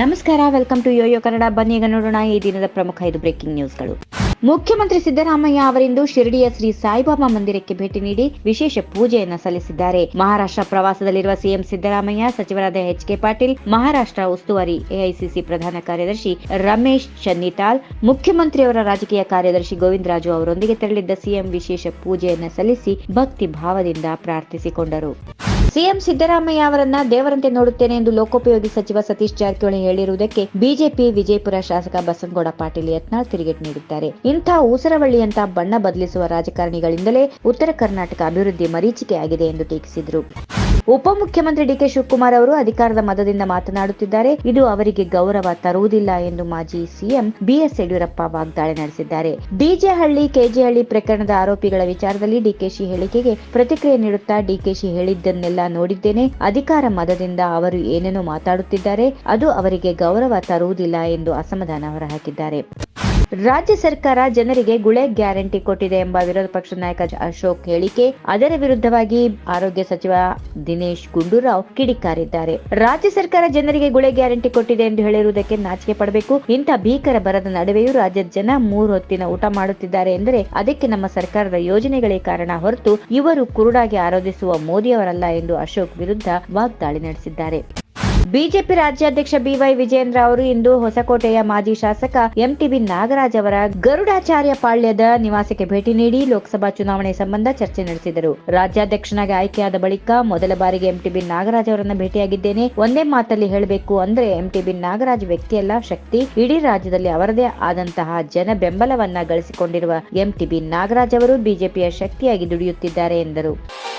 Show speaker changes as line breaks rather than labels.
ನಮಸ್ಕಾರ welcome to Yoyo Kannada ಬನ್ನಿ ಈಗ ನೋಡೋಣ ಈ ದಿನದ ಪ್ರಮುಖ ಐದು ಬ್ರೇಕಿಂಗ್ ನ್ಯೂಸ್ಗಳು ಮುಖ್ಯಮಂತ್ರಿ ಸಿದ್ದರಾಮಯ್ಯ ಅವರಿಂದು ಶಿರಡಿಯ ಶ್ರೀ ಸಾಯಿಬಾಬಾ ಮಂದಿರಕ್ಕೆ ಭೇಟಿ ನೀಡಿ ವಿಶೇಷ ಪೂಜೆಯನ್ನು ಸಲ್ಲಿಸಿದ್ದಾರೆ. ಮಹಾರಾಷ್ಟ್ರ ಪ್ರವಾಸದಲ್ಲಿರುವ ಸಿಎಂ ಸಿದ್ದರಾಮಯ್ಯ, ಸಚಿವರಾದ ಎಚ್ ಕೆ ಪಾಟೀಲ್, ಮಹಾರಾಷ್ಟ್ರ ಉಸ್ತುವಾರಿ ಎಐಸಿಸಿ ಪ್ರಧಾನ ಕಾರ್ಯದರ್ಶಿ ರಮೇಶ್ ಚನ್ನಿತಾಲ್, ಮುಖ್ಯಮಂತ್ರಿಯವರ ರಾಜಕೀಯ ಕಾರ್ಯದರ್ಶಿ ಗೋವಿಂದರಾಜು ಅವರೊಂದಿಗೆ ತೆರಳಿದ್ದ ಸಿಎಂ ವಿಶೇಷ ಪೂಜೆಯನ್ನು ಸಲ್ಲಿಸಿ ಭಕ್ತಿ ಭಾವದಿಂದ ಪ್ರಾರ್ಥಿಸಿಕೊಂಡರು. ಸಿಎಂ ಸಿದ್ದರಾಮಯ್ಯ ಅವರನ್ನ ದೇವರಂತೆ ನೋಡುತ್ತೇನೆ ಎಂದು ಲೋಕೋಪಯೋಗಿ ಸಚಿವ ಸತೀಶ್ ಜಾರಕಿಹೊಳಿ ಹೇಳಿರುವುದಕ್ಕೆ ಬಿಜೆಪಿ, ವಿಜಯಪುರ ಶಾಸಕ ಬಸನಗೌಡ ಪಾಟೀಲ್ ಯತ್ನಾಳ್ ತಿರುಗೇಟು ನೀಡಿದ್ದಾರೆ. ಇಂಥ ಊಸರವಳ್ಳಿಯಂತ ಬಣ್ಣ ಬದಲಿಸುವ ರಾಜಕಾರಣಿಗಳಿಂದಲೇ ಉತ್ತರ ಕರ್ನಾಟಕ ಅಭಿವೃದ್ಧಿ ಮರೀಚಿಕೆಯಾಗಿದೆ ಎಂದು ಟೀಕಿಸಿದರು. ಉಪಮುಖ್ಯಮಂತ್ರಿ ಡಿಕೆ ಶಿವಕುಮಾರ್ ಅವರು ಅಧಿಕಾರದ ಮತದಿಂದ ಮಾತನಾಡುತ್ತಿದ್ದಾರೆ. ಇದು ಅವರಿಗೆ ಗೌರವ ತರುವುದಿಲ್ಲ ಎಂದು ಮಾಜಿ ಸಿಎಂ ಬಿಎಸ್ ಯಡಿಯೂರಪ್ಪ ವಾಗ್ದಾಳಿ ನಡೆಸಿದ್ದಾರೆ. ಡಿಜೆಹಳ್ಳಿ ಕೆಜೆಹಳ್ಳಿ ಪ್ರಕರಣದ ಆರೋಪಿಗಳ ವಿಚಾರದಲ್ಲಿ ಡಿಕೆಶಿ ಹೇಳಿಕೆಗೆ ಪ್ರತಿಕ್ರಿಯೆ ನೀಡುತ್ತಾ ಡಿಕೆಶಿ ಹೇಳಿದ್ದನ್ನೆಲ್ಲ ನೋಡಿದ್ದೇನೆ. ಅಧಿಕಾರ ಮತದಿಂದ ಅವರು ಏನೇನೋ ಮಾತಾಡುತ್ತಿದ್ದಾರೆ. ಅದು ಅವರಿಗೆ ಗೌರವ ತರುವುದಿಲ್ಲ ಎಂದು ಅಸಮಾಧಾನ ಹೊರಹಾಕಿದ್ದಾರೆ. ರಾಜ್ಯ ಸರ್ಕಾರ ಜನರಿಗೆ ಗುಳೆ ಗ್ಯಾರಂಟಿ ಕೊಟ್ಟಿದೆ ಎಂಬ ವಿರೋಧ ಪಕ್ಷದ ನಾಯಕ ಅಶೋಕ್ ಹೇಳಿಕೆ, ಅದರ ವಿರುದ್ಧವಾಗಿ ಆರೋಗ್ಯ ಸಚಿವ ದಿನೇಶ್ ಗುಂಡೂರಾವ್ ಕಿಡಿಕಾರಿದ್ದಾರೆ. ರಾಜ್ಯ ಸರ್ಕಾರ ಜನರಿಗೆ ಗುಳೆ ಗ್ಯಾರಂಟಿ ಕೊಟ್ಟಿದೆ ಎಂದು ಹೇಳಿರುವುದಕ್ಕೆ ನಾಚಿಕೆ ಪಡಬೇಕು. ಇಂಥ ಭೀಕರ ಬರದ ನಡುವೆಯೂ ರಾಜ್ಯದ ಜನ ಮೂರು ಹೊತ್ತಿನ ಊಟ ಮಾಡುತ್ತಿದ್ದಾರೆ ಎಂದರೆ ಅದಕ್ಕೆ ನಮ್ಮ ಸರ್ಕಾರದ ಯೋಜನೆಗಳೇ ಕಾರಣ ಹೊರತು ಇವರು ಕುರುಡಾಗಿ ಆರೋಧಿಸುವ ಮೋದಿಯವರಲ್ಲ ಎಂದು ಅಶೋಕ್ ವಿರುದ್ಧ ವಾಗ್ದಾಳಿ ನಡೆಸಿದ್ದಾರೆ. ಬಿಜೆಪಿ ರಾಜ್ಯಾಧ್ಯಕ್ಷ ಬಿವೈ ವಿಜೇಂದ್ರ ಅವರು ಇಂದು ಹೊಸಕೋಟೆಯ ಮಾಜಿ ಶಾಸಕ ಎಂಟಿಬಿ ನಾಗರಾಜ್ ಅವರ ಗರುಡಾಚಾರ್ಯ ಪಾಳ್ಯದ ನಿವಾಸಕ್ಕೆ ಭೇಟಿ ನೀಡಿ ಲೋಕಸಭಾ ಚುನಾವಣೆ ಸಂಬಂಧ ಚರ್ಚೆ ನಡೆಸಿದರು. ರಾಜ್ಯಾಧ್ಯಕ್ಷನಾಗಿ ಆಯ್ಕೆಯಾದ ಬಳಿಕ ಮೊದಲ ಬಾರಿಗೆ ಎಂಟಿಬಿ ನಾಗರಾಜ್ ಅವರನ್ನು ಭೇಟಿಯಾಗಿದ್ದೇನೆ. ಒಂದೇ ಮಾತಲ್ಲಿ ಹೇಳಬೇಕು ಅಂದ್ರೆ ಎಂಟಿಬಿ ನಾಗರಾಜ್ ವ್ಯಕ್ತಿಯಲ್ಲ ಶಕ್ತಿ ಇಡೀ ರಾಜ್ಯದಲ್ಲಿ ಅವರದೇ ಆದಂತಹ ಜನ ಬೆಂಬಲವನ್ನ ಗಳಿಸಿಕೊಂಡಿರುವ ಎಂಟಿಬಿ ನಾಗರಾಜ್ ಅವರು ಬಿಜೆಪಿಯ ಶಕ್ತಿಯಾಗಿ ದುಡಿಯುತ್ತಿದ್ದಾರೆ ಎಂದರು.